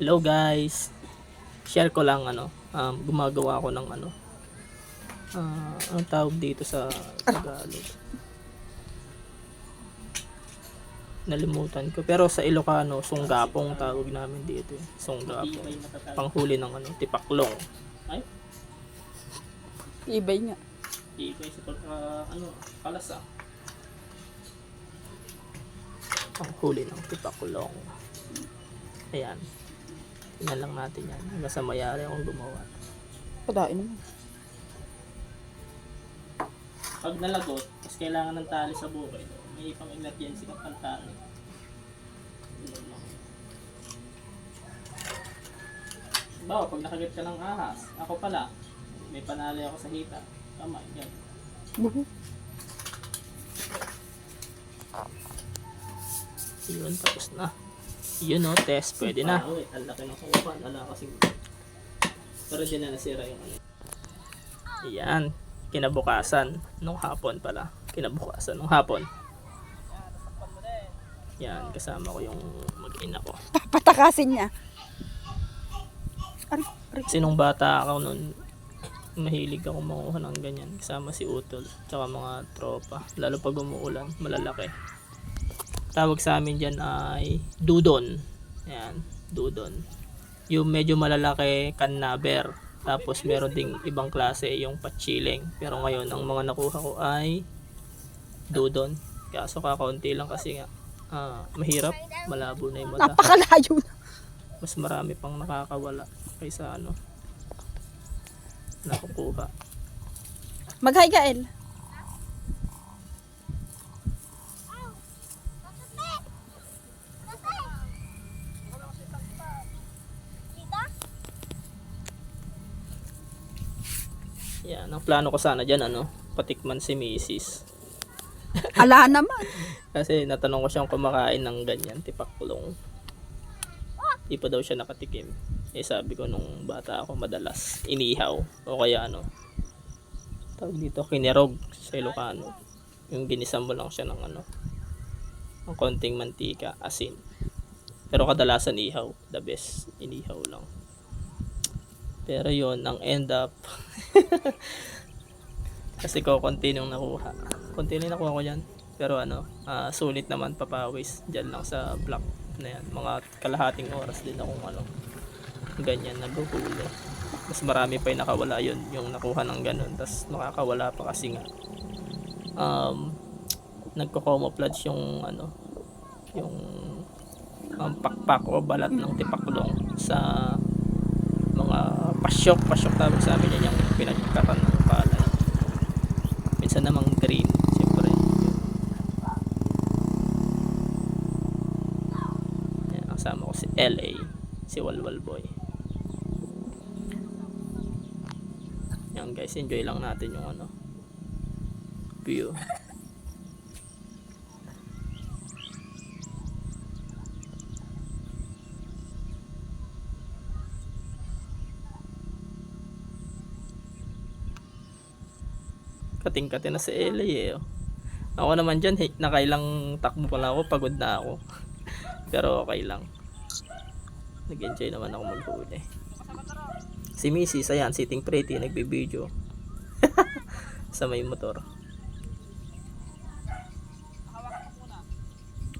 Hello guys. Share ko lang ano, um, gumagawa ako ng ano. Ah, anong tawag dito sa Tagalog? Nalimutan ko. Pero sa Ilocano, sunggapong tawag namin dito. eh. Sunggapong. Panghuli ng ano, tipaklong. Ay, Ibay nga. ibay sa pagka, ano, kalasa. Panghuli ng tipaklong. Ayan. Tingnan lang natin yan. Hanggang sa mayari akong gumawa. Padain mo. Pag nalagot, mas kailangan ng tali sa bukid. May pang emergency. Yun lang. Bawa, pag nakagat ka ng ahas, ako pala, may panali ako sa hita. Tama, yan. Buhu. Yun, tapos na. Yun o, test, pwede na. Wait, ang laki ng kukuha. Ala kasi. Pero di na nasira yung ano. Yan. Kinabukasan. Nung hapon pala. Kinabukasan. Nung hapon. Yan, kasama ko yung mag-ina ko. Papatakasin niya. Aray, aray. Kasi nung bata ako nun, mahilig ako manguha ng ganyan. Kasama si Utol, tsaka mga tropa. Lalo pag umuulan, malalaki. Tawag sa amin dyan ay dudon. Ayan, dudon. Yung medyo malalaki, kannaber. Tapos meron ding ibang klase, yung pachiling. Pero ngayon, ang mga nakuha ko ay dudon. Kaso kakaunti lang kasi nga, ah, mahirap. Malabo na yung mata Napakalayo na. mas marami pang nakakawala kaysa ano nakukuha. Mag-hi ka, Yan, ang plano ko sana dyan ano, patikman si Mrs. Ala naman. Kasi natanong ko siyang kumakain ng ganyan, tipakulong. Di pa daw siya nakatikim. Eh sabi ko nung bata ako madalas inihaw o kaya ano tawag dito kinirog sa Ilocano. Yung ginisam mo lang siya ng ano ng konting mantika, asin. Pero kadalasan ihaw, the best inihaw lang. Pero yon ang end up kasi ko konti nung nakuha. Konti na nakuha ko yan. Pero ano, ah, sulit naman papawis dyan lang sa block na yan. Mga kalahating oras din akong ano, ganyan naghuhuli. Mas marami pa yung nakawala yun, yung nakuha ng ganun. Tapos makakawala pa kasi nga. Um, nagko-camouflage yung ano, yung um, pakpak o balat ng tipaklong sa pasyok, pasyok tawag sa amin yan, yung pinagkatan ng palay. Minsan namang green, siyempre. Yan, kasama ko si LA, si Walwal Boy. Yan guys, enjoy lang natin yung ano, view. Kating-kati na si LA eh. oh. Ako naman dyan, hey, nakailang takbo pa lang ako, pagod na ako. Pero okay lang. Nag-enjoy naman ako maghuli. Si Mrs. ayan, sitting pretty, nagbibideo. sa may motor.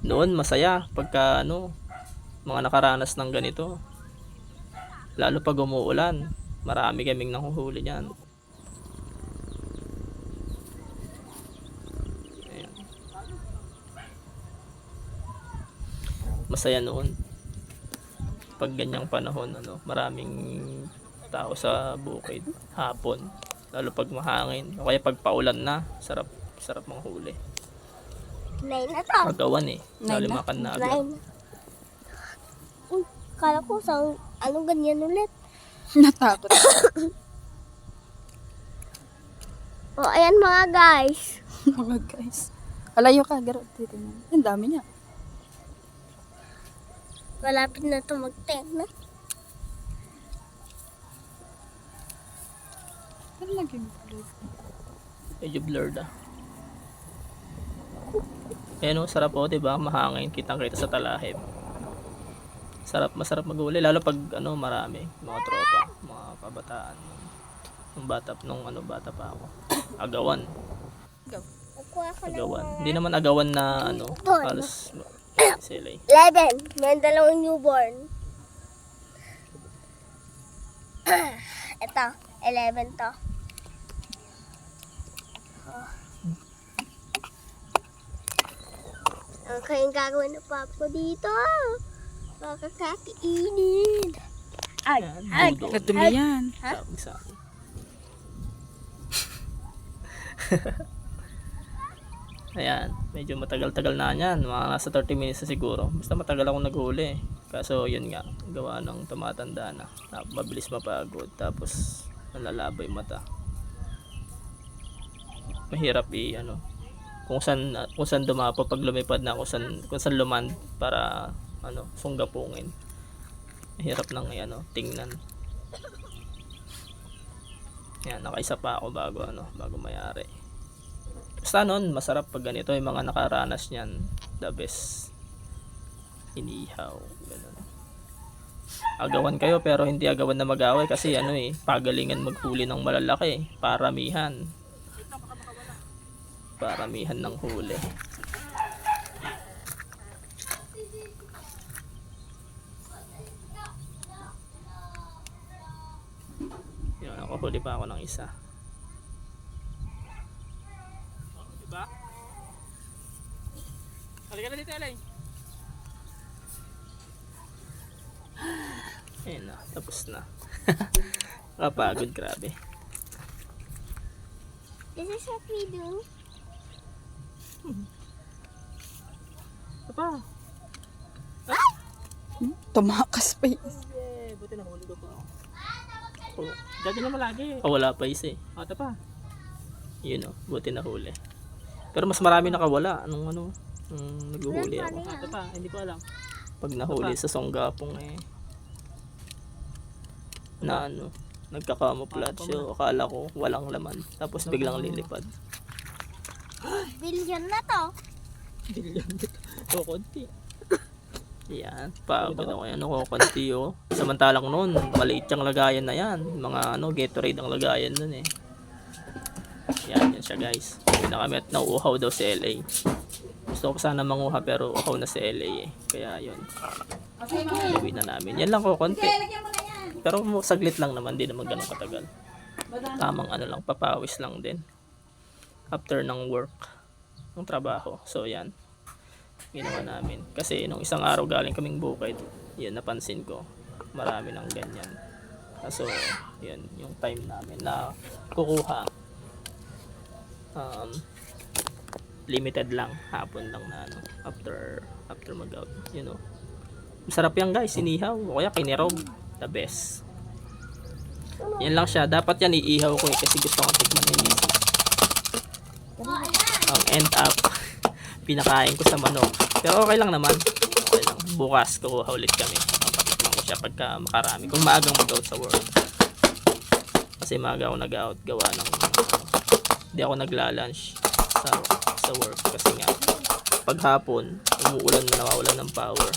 Noon, masaya pagka ano, mga nakaranas ng ganito. Lalo pag umuulan, marami kaming nahuhuli niyan. Ayan. Masaya noon. Pag ganyang panahon, ano, maraming tao sa bukid, hapon. Lalo pag mahangin. O kaya pag paulan na, sarap, sarap manghuli. Nine na to. Pagawan eh. Lalo Nine na? makan na agad. Nine. Uy, kala ko sa anong ganyan ulit. Natakot. O, ayan mga guys. Mga guys. Alayo ka, garo. Ang dami niya. Malapit na to mag-10 na. Ano lagi mo? Medyo blurred ah. Ayan o, sarap o, diba? Mahangin, kitang kita sa talahib. Sarap, masarap mag-uli. Lalo pag ano, marami. Mga tropa, mga kabataan. Nung bata, nung ano, bata pa ako. Agawan. Agawan. Hindi naman agawan na ano, halos eh. 11. May dalawang newborn. Ito, 11 to. Oh. Ang kayang gagawin ng papa dito. Makakakainin. Ay, ay, Yan, budol. Kadumi yan. Tawag sa akin. Ayan, medyo matagal-tagal na yan. Mga nasa 30 minutes na siguro. Basta matagal akong naghuli. Kaso yun nga, gawa ng tumatanda na. mabilis mapagod. Tapos nalalaba mata. Mahirap i ano. Kung saan, kung saan dumapo pag lumipad na kung saan, kung saan luman para ano, sunggapungin. Mahirap nang ano, tingnan. Yan, nakaisa pa ako bago ano, bago mayari. Basta nun, masarap pag ganito yung mga nakaranas niyan. The best. Inihaw. Ganun. Agawan kayo pero hindi agawan na mag-away kasi ano eh, pagalingan maghuli ng malalaki. Paramihan. Paramihan ng huli. Yun, ako huli pa ako ng isa. Halika na dito, Elay. Ayun na, tapos na. Kapagod, grabe. This is what we do. Ito pa. Tumakas pa yun. Yay, buti na huli ko pa ako. Oh, dati naman lagi. Oh, wala pa isa eh. Oh, ito pa. Yun oh, buti na huli. Pero mas marami nakawala. Anong ano? Um, naghuhuli ako. Ah, ito pa, hindi ko alam. Pag nahuli sa songgapong eh. Na ano, nagkakamuflage. So, akala ko walang laman. Tapos biglang lilipad. Billion na to. Bilyan dito. O, konti. Yan, pagod ako yan. Ako, konti oh. Samantalang noon, maliit yung lagayan na yan. Mga ano, Gatorade ang lagayan nun eh. Yan, yan siya guys. Uwi na kami at nauuhaw daw si LA. Gusto ko sana manguha pero uhaw na si LA eh. Kaya yun. Uwi na namin. Yan lang ko, konti. Pero saglit lang naman, di naman ganun katagal. Tamang ano lang, papawis lang din. After ng work, ng trabaho. So yan ginawa namin. Kasi nung isang araw galing kaming bukid, yun napansin ko, marami ng ganyan. Kaso, yun, yung time namin na kukuha, um, limited lang, hapon lang na ano, after, after mag-out, you know. Masarap yan guys, sinihaw, o kaya kinirog, the best. Yan lang siya, dapat yan iihaw ko eh, kasi gusto ko tikman ni Missy. Ang end up, pinakain ko sa manok. Pero okay lang naman. Okay lang. Bukas kukuha ulit kami. Papatikman ko siya pagka makarami. Kung maagang mag-out sa work. Kasi maaga ako nag-out gawa ng hindi ako nagla-lunch sa, sa work. Kasi nga, paghapon, umuulan na nawawalan ng power.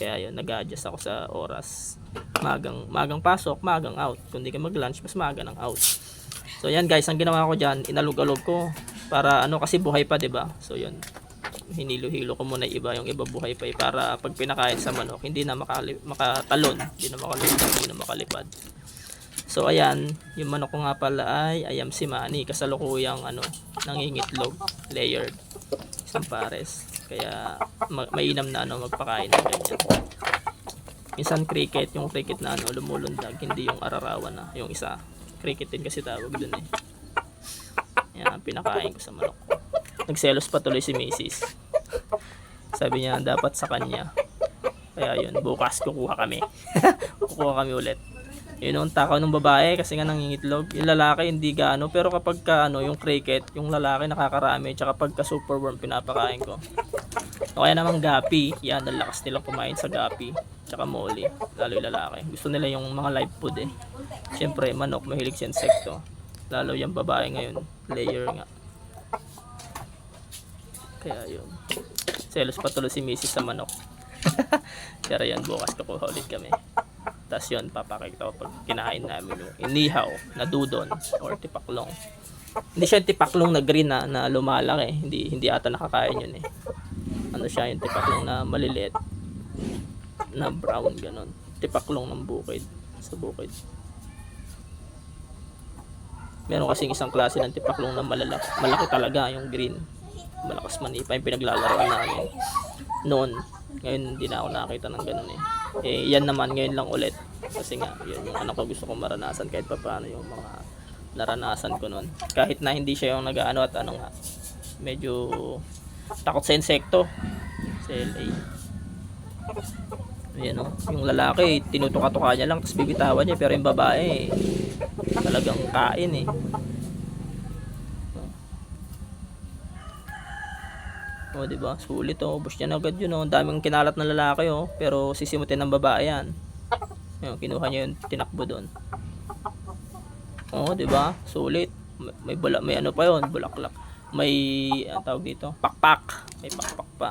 Kaya yun, nag-adjust ako sa oras. Magang, magang pasok, magang out. Kung di ka mag-lunch, mas maga ng out. So yan guys, ang ginawa ko dyan, inalog-alog ko para ano kasi buhay pa 'di ba? So yun. Hinilo-hilo ko muna iba, yung iba buhay pa eh, para pag pinakain sa manok, hindi na makali, makatalon, hindi na makalipad, hindi na makalipad. So ayan, yung manok ko nga pala ay ayam si Manny, kasalukuyang ano, nangingitlog, layered, isang pares. Kaya ma- mainam na ano magpakain ng ganyan. Minsan cricket, yung cricket na ano, lumulundag, hindi yung ararawan na, yung isa. Cricket din kasi tawag dun eh. Yan, pinakain ko sa manok ko. Nagselos pa tuloy si Macy's. Sabi niya, dapat sa kanya. Kaya yun, bukas kukuha kami. kukuha kami ulit. Yun ang takaw ng babae kasi nga nangingitlog. Yung lalaki hindi gaano. Pero kapag ka, ano, yung cricket, yung lalaki nakakarami. Tsaka pagka superworm, pinapakain ko. O kaya naman gapi. Yan, ang lakas nilang kumain sa gapi. Tsaka molly. Lalo yung lalaki. Gusto nila yung mga live food eh. Siyempre, manok, mahilig sa insekto. Lalo yung babae ngayon, layer nga. Kaya yun. Selos pa tuloy si Mrs. sa manok. Pero yun, bukas kukuha ulit kami. Tapos yun, papakita ko pag kinain namin yung inihaw na dudon or tipaklong. Hindi siya tipaklong na green na, na lumalaki. Hindi, hindi ata nakakain yun eh. Ano siya yung tipaklong na maliliit. Na brown, ganun. Tipaklong ng bukid. Sa bukid. Meron kasing isang klase ng tipaklong na malalaki. Malaki talaga yung green. Malakas manipa yung pinaglalaroan namin. Noon. Ngayon hindi na ako nakakita ng ganun eh. Eh yan naman ngayon lang ulit. Kasi nga yun yung anak ko gusto kong maranasan kahit pa paano yung mga naranasan ko noon. Kahit na hindi siya yung nag-ano at ano nga. Medyo takot sa insekto. Sa LA. Ayan o. Yung lalaki, tinutuka-tuka niya lang tapos bibitawan niya. Pero yung babae, talagang kain eh. O, di ba? Sulit oh. Ubus niya agad yun oh. Ang daming kinalat na lalaki oh. Pero sisimutin ng babae yan. Ayun, kinuha niya yung tinakbo doon. Oo, di ba? Sulit. May, may bula, may ano pa yon, bulaklak. May ang tawag dito, pakpak. May pakpak pa.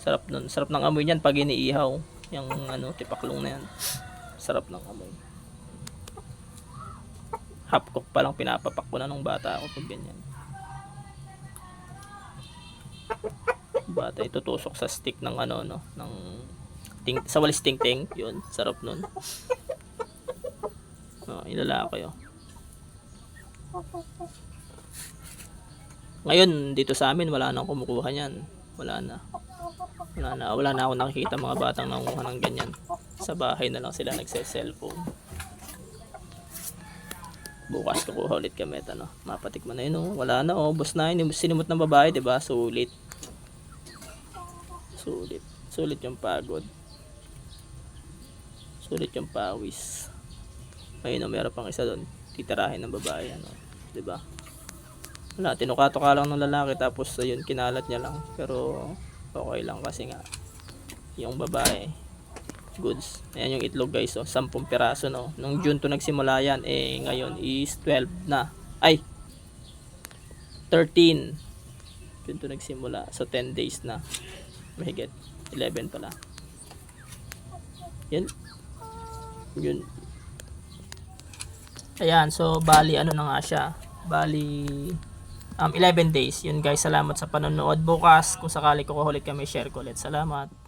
Sarap nun. Sarap ng amoy niyan pag iniihaw. Yung ano, tipaklong na yan. Sarap ng amoy. Half pa lang pinapapak ko na nung bata ako pag ganyan. Bata itutusok sa stick ng ano no, ng ting sa walis ting ting, yun, sarap nun. Oh, ilala ko yun. Ngayon, dito sa amin, wala nang kumukuha niyan. Wala na. Wala na. Wala na ako nakikita mga batang nanguha ng ganyan. Sa bahay na lang sila nagse-cellphone. Bukas kukuha ulit kami ito, no? Mapatikman na yun, oh. Wala na, oh. Bus na yun. Sinimot ng babae, di ba? Sulit. Sulit. Sulit yung pagod. Sulit yung pawis. Ayun, oh, meron pang isa doon. Titirahin ng babae, ano. Di ba? Wala, tinukato ka lang ng lalaki tapos ayun, kinalat niya lang. Pero okay lang kasi nga yung babae goods. Ayan yung itlog guys, oh, 10 piraso no. Nung June to nagsimula yan, eh ngayon is 12 na. Ay 13. June to nagsimula. So 10 days na. Mahigit 11 pala. Yan. Yun. Ayan, so bali ano na nga siya. Bali um, 11 days. Yun guys, salamat sa panonood. Bukas, kung sakali ko ulit kami, share ko ulit. Salamat.